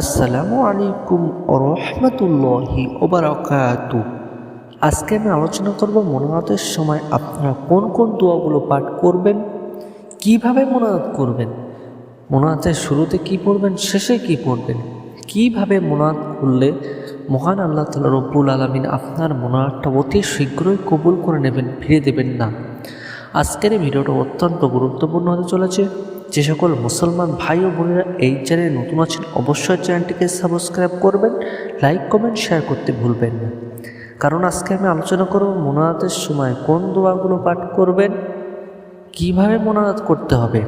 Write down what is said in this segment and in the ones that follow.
আসসালামু আলাইকুম রহমতুল্লাহি ওবরাকাতু আজকে আমি আলোচনা করব মোনাজাতের সময় আপনারা কোন কোন দোয়াগুলো পাঠ করবেন, কীভাবে মোনাজাত করবেন, মোনাজাতের শুরুতে কি পড়বেন, শেষে কি পড়বেন, কীভাবে মোনাজাত করলে মহান আল্লাহ তালা রব্বুল আলমিন আপনার মোনাজাতটা অতি শীঘ্রই কবুল করে নেবেন ফিরে দেবেন না। আজকের এই ভিডিওটা অত্যন্ত গুরুত্বপূর্ণ হতে চলেছে। যে সকল মুসলমান ভাই ও বোনেরা এই চ্যানেলে নতুন আছেন, অবশ্যই চ্যানেলটিকে সাবস্ক্রাইব করবেন, লাইক, কমেন্ট, শেয়ার করতে ভুলবেন না। কারণ আজকে আমি আলোচনা করব মোনাজাতের সময় কোন দোয়াগুলো পাঠ করবেন, কীভাবে মোনাজাত করতে হবে,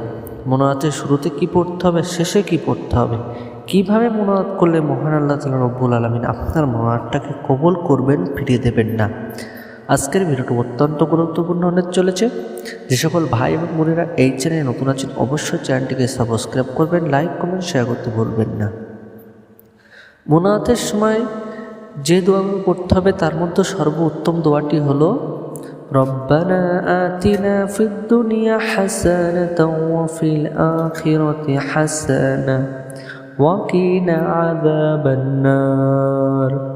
মোনাজাতের শুরুতে কি পড়তে হবে, শেষে কি পড়তে হবে, কীভাবে মোনাজাত করলে মহান আল্লাহ তালা রব্বুল আলমিন আপনার মোনাজাতটাকে কবল করবেন ফিরিয়ে দেবেন না। আজকের ভিডিওটি অত্যন্ত গুরুত্বপূর্ণ হতে চলেছে যে সকল ভাই এবং বোনেরা এই চ্যানেলে নতুন আছেন অবশ্যই চ্যানেলটিকে সাবস্ক্রাইব করবেন লাইক কমেন্ট শেয়ার করতে ভুলবেন না মোনাজাতের সময় যে দোয়াগুলো পড়তে হবে তার মধ্যে সর্বোত্তম দোয়াটি হলো ربنا آتنا في الدنيا حسنة وفي الآخرة حسنة وقنا عذاب النار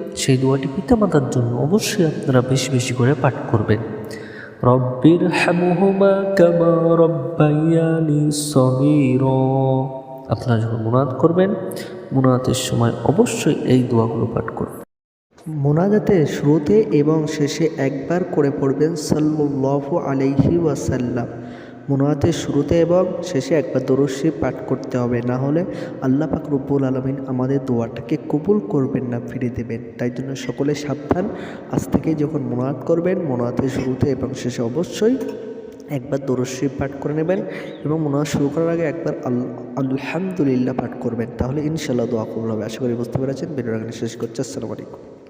সেই দোয়াটি পিতামাতার জন্য অবশ্যই আপনারা বেশি বেশি করে পাঠ করবেন। রব্বির হামুহুমা কামা রব্বাইয়ানি সগীর। আপনারা যখন মুনাদ করবেন মুনাতের সময় অবশ্যই এই দোয়াগুলো পাঠ করবেন মোনাজাতে শুরুতে এবং শেষে একবার করে পড়বেন সাল্লাল্লাহু আলাইহি ওয়াসাল্লাম। মোনাজাতের শুরুতে এবং শেষে একবার দরস্বী পাঠ করতে হবে। না হলে আল্লাহ পাক রব্বুল আলমিন আমাদের দোয়াটাকে কবুল করবেন না, ফিরে দেবেন। তাই জন্য সকলে সাবধান। আজ থেকে যখন মোনাজাত করবেন, মোনাজাতের শুরুতে এবং শেষে অবশ্যই একবার দরস্বী পাঠ করে নেবেন এবং মোনাজাত শুরু করার আগে একবার আল- আলহামদুলিল্লাহ পাঠ করবেন। তাহলে ইনশাল্লাহ দোয়া কবুল হবে। আশা করি বুঝতে পেরেছেন। ভিডিওটা শেষ করছি। আসসালামু আলাইকুম।